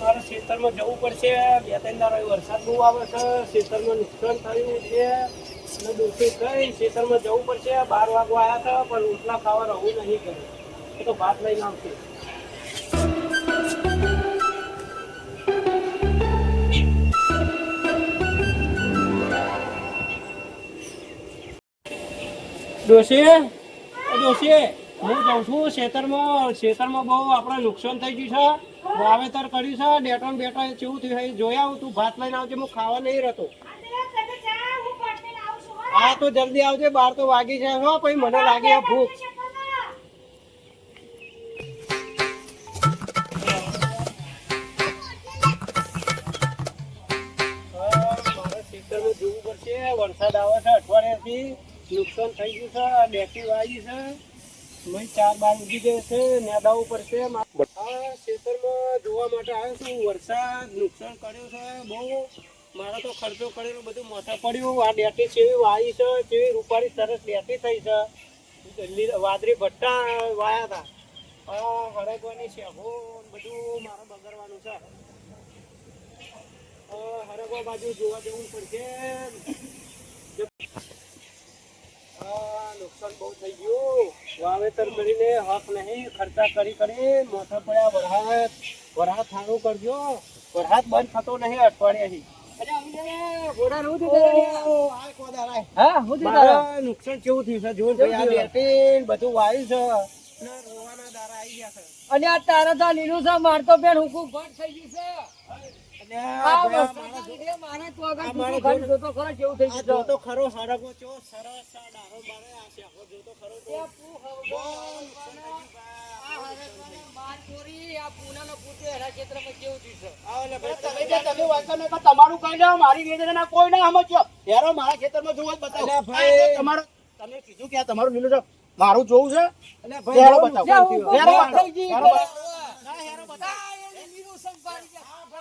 મારે ખેતરમાં જવું પડશે. બે ત્રણ દાડા વરસાદ બહુ આવે છે. ખેતરમાં નુકસાન થયું છે. અને દુઃખી થઈ ખેતરમાં જવું પડશે. બાર વાગવા આવ્યા હતા, પણ રોટલા ખાવા રહું નહીં કર્યું. એ તો ભાત લઈને આવશે. ડોશી? ડોશી, હું જાઉં છું ખેતરમાં. ખેતરમાં બહુ આપણે નુકસાન થઈ ગયું છે. વાવેતર કર્યું છે ડેટો ને બેટો કેવું થયું છે આવું તું ભાત લઈને આવજે, હું ખાવા નહીં રહેતો. હા તો જલ્દી આવજે, બાર તો વાગી જાય હો, પછી મને લાગે આ ભૂખ. જવું પડશે, વરસાદ આવે છે, અઠવાડિયાથી નુકસાન થઈ ગયું છે ડેકી વાગી છે. ચાર બાર ઉગી છે, નેદાવું પડશે આ ખેતરમાં જોવા માટે આવ્યો છું. વરસાદ નુકસાન કર્યું છે. બહુ મારો તો ખર્ચો કરેલો બધું માથા પડ્યું. આ ડેટી કેવી વાવી છે કેવી રૂપાળી સરસ ડેટી થઈ છે. વાદળી ભટ્ટા વાયા હતા. આ હરગવાની શેભો બધું મારે બગડવાનું છે. હરગવા બાજુ જોવા જવું પડશે. નુકસાન બહુ થઈ ગયું. વાવેતર કરીને હક નહીં ખર્ચા કરી કરી માથા પડ્યા વરસાદ વરસાદ સારું કરજો. વરસાદ બંધ થતો નહીં અઠવાડિયાથી. ઓહ, આ કોદાળ આય. મારા નુકસાન કેવું થયું છે? જોર બધું વાયુ છે. અને આ તારા તો લીલું છે મારતો બેન હુકુ ભટ થઈ ગયું છે. તમારું કઈ ના મારી વેદના કોઈ ના સમજો હેરો મારા ખેતરમાં જોવો જ બતાવો. અલ્યા ભાઈ. આ તમે કીધું કે આ તમારું લીલું છે. મારું જોવું છે? અને ભાઈ, હેરો બતાવો.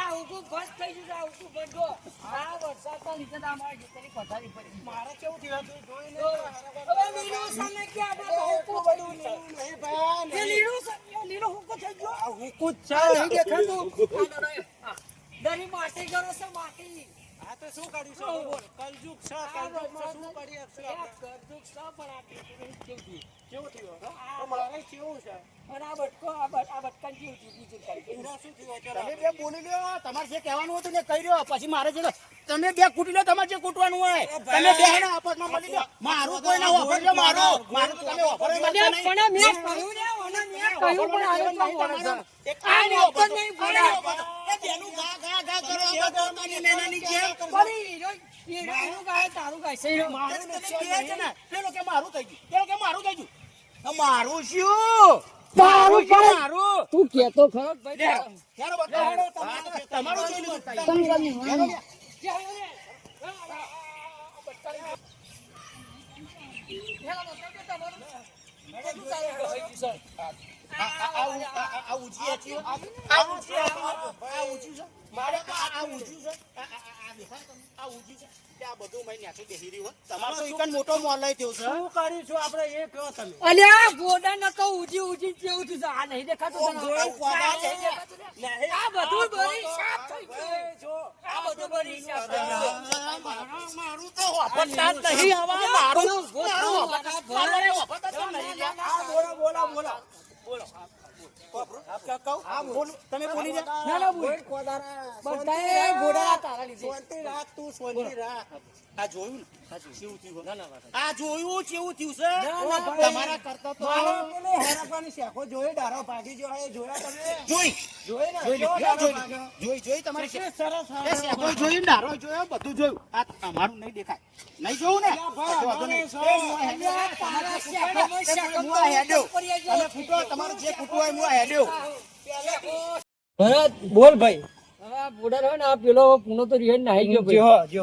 આ ઊભું બંધ થઈ ગયું છે, આ ઊભું બંધ જો. આ વરસાદના લીધે આ ખેતરની પથારી પડી. મારે કેવું થયું હતું, જોઈને હવે લીલું સામે બધું લીલું. નહીં ભાઈ, એ નહીં. લીલું એ થઈ ગયો આ હુકુ છે, નહીં દેખાતું. દરી માટી કરો છે, માટી. આ તો શું કાઢ્યું છે, બોલ. કલયુગ છે, કલયુગમાં શું શકશું એ આપણે? છે, પણ આ ટીકડી કેવું થયું? કેવું થયું? તો મારે કેવું છે? અને આ બટકો, આ બટ- આ બટકાને કેવું થયું? બીજું કાંઈ? એના શું થયું તમે બે બોલી લ્યો. તમારે જે કહેવાનું હતું ને કહી રહ્યો પછી મારે જે તમે બે કૂટી લો તમારે જે કૂટવાનું હોય. તમે બે ને આપસમાં મળી લો મારું કોઈ ના વાપરજો મારું મારું. તમે ઓફર મને પણ મેં કહ્યું ને, કહ્યું પણ આને તો વળે આ વાપર નહીં, આ એ બેનું ગા ગા ગા કરો આ બધો નાની નાની જેમ. પણ હીરો- હીરો એનું ગાય, તારું ગાય છે, મારું છે ને પેલો કે મારું થઈ ગયું પેલો કે મારું થઈ ગયું મારું શું મારું શું મારું તું કહેતો ખરો ભાઈ લે, તમારું- તમારું આવું લે. આ- આ- આ ઉ- આ- આ- આ ઊંચી હતી. આ ઊંચી હતી. આ ઊંચી છે. મારે આવું છે. આ દેખાય તમને? આ ઊંચી છે. તે આ બધું મેં ન્યાથી બેસી રહ્યું તમારે તો ઈકન મોટો મોલય થયો છે. શું કરીશું આપણે એ કહો તમે અલ્યા ગોડા ન તો ઉજી ઉજી કેવું થયું આ નહીં દેખાતું તને? ગોળ ગોળા આ નહીં દેખાતું ને? આ બધું બરી સાફ થઈ ગયું જો આ બધું બરી સાફ થઈ ગયું મારું- મારું તો વાપરતા નહીં હવે. મારું- મારું વાપરતા- મારું વાપરતા જ નહીં લ્યા. આ બોલો બોલો બોલો બોલો વાપરો. આ કહું? બોલું તમે બોલી રહ્યા ના ના બોલ બધાએ ગોડા તારા લીધે શાંતિ રાખ તું શાંતિ રાખ આ જોયું ને કેવું થયું હે? આ જોયું કેવું થયું છે તમારા કરતા તો જોઈ જોઈ જોઈ જોઈ તમારી શે- એ શેકો ડારો જોયો બધું જોયું આ તમારું નહીં દેખાય નહીં જોયું ને તો વાંધો નહીં. એ હું આ હેડ્યો. તારા શેકોમાં શેકો હું આ હેડ્યો. પડી જાય. તમે ફૂટો તમારું જે ફૂટવું હોય હું હેડ્યો ભરત બોલ ભાઈ બોર્ડર હોય ને આ પેલો પૂનો તો રિહેડ નાહી ગયો.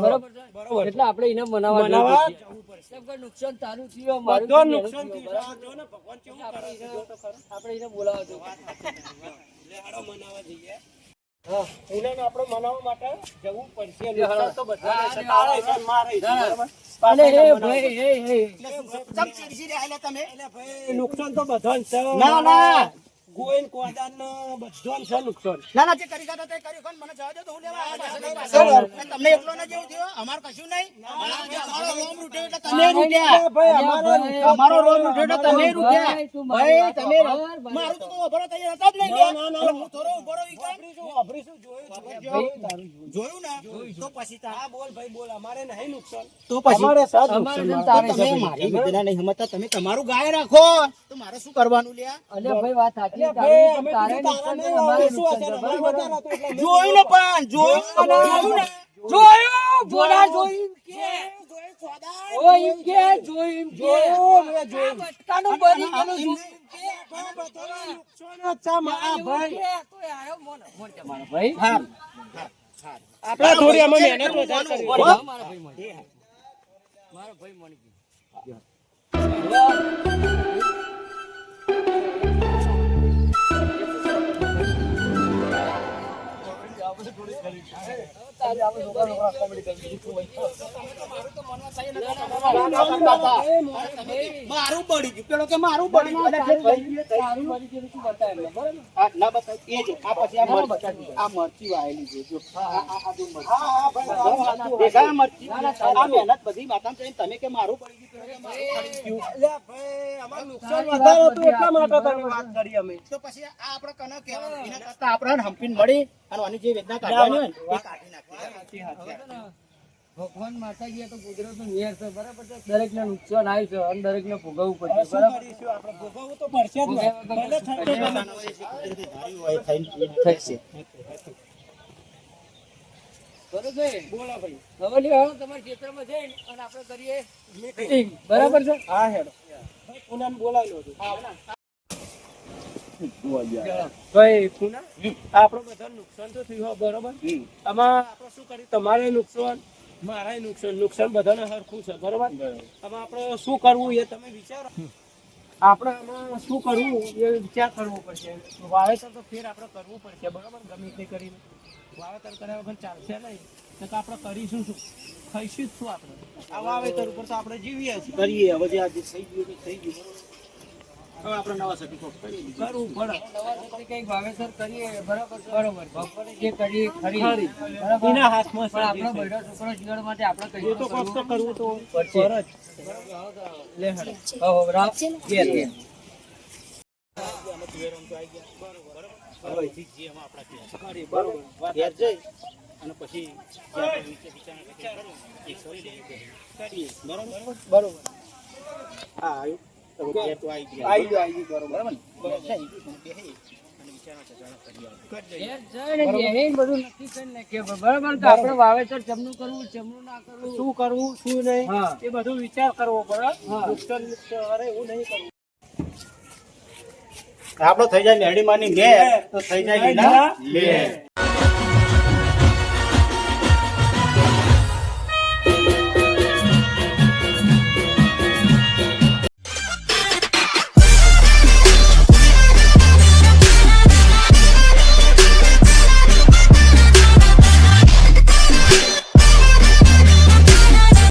બરાબર બરોબર. એટલે આપણે એને મનાવવા નુકસાન તારું થયું મારું નુકસાન થયું થયું, છે. જો ને ભગવાન કેવું બરાબર. કરે છે, જો તો ખરો. આપણે એને બોલાવવા જવું. લે હાડો મનાવવા જઈએ. હા, પૂનમને આપણે મનાવવા માટે જવું પડશે. તો ને મારે હે ભાઈ હે હે ચમ તમે ભાઈ, નુકસાન તો બધાને ના, ના. ગોઈન કોદાન બધાને છે નુકસાન. ના ના જે કરી કાઢો તે કર્યું કોણ મને જવા દો તો હું લેવા આવ્યો તમને એકલો ને જેવું થયું અમાર કશું નહીં. અમારો રોમ રૂટ્યો એટલે તમે રૂટ્યા ભાઈ, અમારે અમારો રોમ રૂટ્યો એટલે તમે રૂટ્યા ભાઈ, તું મારી ભાઈ વાત તમે મારું તો કોઈ ઊભો તૈયાર હતા જ નહીં ના, ના, ના. એટલે હું થોડો ઊભો રહી ગયો. વાપરીશું, વાપરીશું, જોયું, જોયું, તારું જોયું. જોયું ને? તો પછી તાર- હા, બોલ ભાઈ, બોલ. અમારે નહીં નુકસાન. તો પછી? અમારે સાત નુકસાન. તારે તમે મારી વેદના નહીં સમજતા. તમે તમારું ગાય રાખો. તો મારે શું કરવાનું લ્યા? અલે ભાઈ વાત સાચી જોયું પણ જોયું કે કે. બટકાનું બની ગયેલું ભાઈ. મારો ભાઈ? હા. આપણે થોડી અમે મહેનત વધારે કરી. મોન ભાઈ મોન મારો ભાઈ મોન ગયો મારું બળી ગયું. પેલો કે મારું બળી ના બતાવ. એ જો આ પછી આ મરચી. આ મરચી વાયેલી જો. દેખાય મરચી? આ મહેનત બધી માતા તમે કે મારું બળી ગયું નુકસાન વધારે હતું એટલા માટે વાત કરી અમે. તો પછી આ આપણે કને કહેવાનું એના કરતા આપણે હંપીને મળી. અને આની જે વેદના કાઢવાની હોય એ કાઢી નાખીએ ભગવાન માતાજી તો નું નિયર છે બરાબર છે? દરેકને નુકસાન આવ્યું છે અને દરેકને ભોગવવું પડશે બરાબર? ભોગવવું તો પડશે જ ને. કુદરતી બરોબર બોલો ભાઈ. હવે લ્યો, હવે તમારા અને આપણે કરીએ બરાબર છે? હા હેડો. બોલાવી લો. છું. ભાઈ બધા નુકસાન તો થયું બરોબર? આમાં આપણે શું કર્યું? તમારે નુકસાન મારાય નુકસાન. નુકસાન બધાને સરખું છે બરોબર? આમાં આપણે શું કરવું એ તમે વિચારો. આપણે આમાં શું કરવું એ વિચાર કરવો પડશે. વાવેતર તો ફેર આપણે કરવું પડશે બરોબર? ગમે તે કરીને. વાવેતર કર્યા વગર ચાલશે નહીં. તો તો આપણે કરીશું શું? ખાઈશું જ શું આપણે? આ વાવેતર ઉપર તો આપણે જીવીએ છીએ. કરીએ હવે જે આજે થઈ ગયું થઈ ગયું બરોબર હવે આપણે નવા સર્ટિફિકેટ કરી દીધું કરવું પડે નવા વાવેતર કરીએ બરાબર? બરોબર. જે કરીએ ખરી ખરી. બરાબર? એના હાથમાં પણ આપણો આપણા છોકરો બૈરા જીવન માટે આપણે કહીએ તો તો કોક તો કરવું તો પડશે. પર જ લે. હવે અહીંથી જે ઘેર અને પછી કરીએ કરીએ. બરોબર બરોબર હા આવ્યું તો આવી ગયા. આવી ગયું, આવી ગયું, બરોબર. બરાબર વાવેતર ચમનું કરવું ચમનું ના કરવું શું કરવું શું નહીં એ બધું વિચાર કરવો પડે. એવું નહીં કરવું. આપણો થઈ જાય મેરડી માની ઘેર તો થઈ જાય.